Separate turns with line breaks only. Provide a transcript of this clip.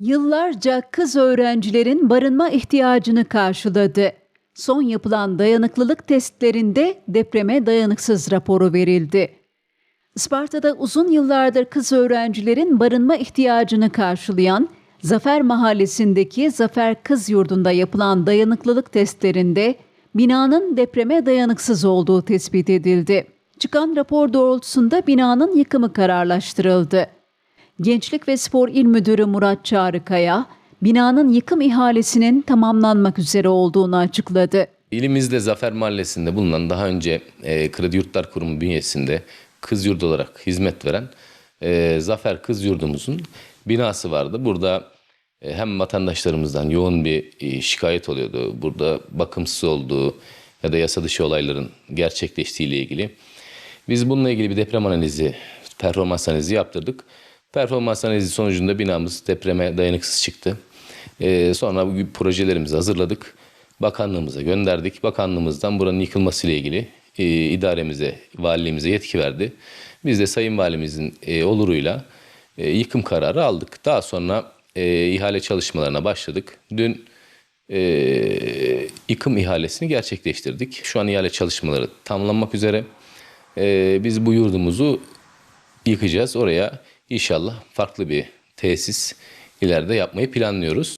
Yıllarca kız öğrencilerin barınma ihtiyacını karşıladı. Son yapılan dayanıklılık testlerinde depreme dayanıksız raporu verildi. Isparta'da uzun yıllardır kız öğrencilerin barınma ihtiyacını karşılayan Zafer Mahallesi'ndeki Zafer Kız Yurdu'nda yapılan dayanıklılık testlerinde binanın depreme dayanıksız olduğu tespit edildi. Çıkan rapor doğrultusunda binanın yıkımı kararlaştırıldı. Gençlik ve Spor İl Müdürü Murat Çağrıkaya, binanın yıkım ihalesinin tamamlanmak üzere olduğunu açıkladı.
İlimizde Zafer Mahallesi'nde bulunan daha önce e, Kredi Yurtlar Kurumu bünyesinde kız yurdu olarak hizmet veren e, Zafer Kız Yurdumuzun binası vardı. Burada e, hem vatandaşlarımızdan yoğun bir e, şikayet oluyordu. Burada bakımsız olduğu ya da yasa dışı olayların gerçekleştiği ile ilgili. Biz bununla ilgili bir deprem analizi, performans analizi yaptırdık. Performans analizi sonucunda binamız depreme dayanıksız çıktı. Ee, sonra bu projelerimizi hazırladık. Bakanlığımıza gönderdik. Bakanlığımızdan buranın yıkılması ile ilgili e, idaremize, valiliğimize yetki verdi. Biz de Sayın Valimizin e, oluruyla e, yıkım kararı aldık. Daha sonra e, ihale çalışmalarına başladık. Dün e, yıkım ihalesini gerçekleştirdik. Şu an ihale çalışmaları tamamlanmak üzere. E, biz bu yurdumuzu yıkacağız. Oraya inşallah farklı bir tesis ileride yapmayı planlıyoruz.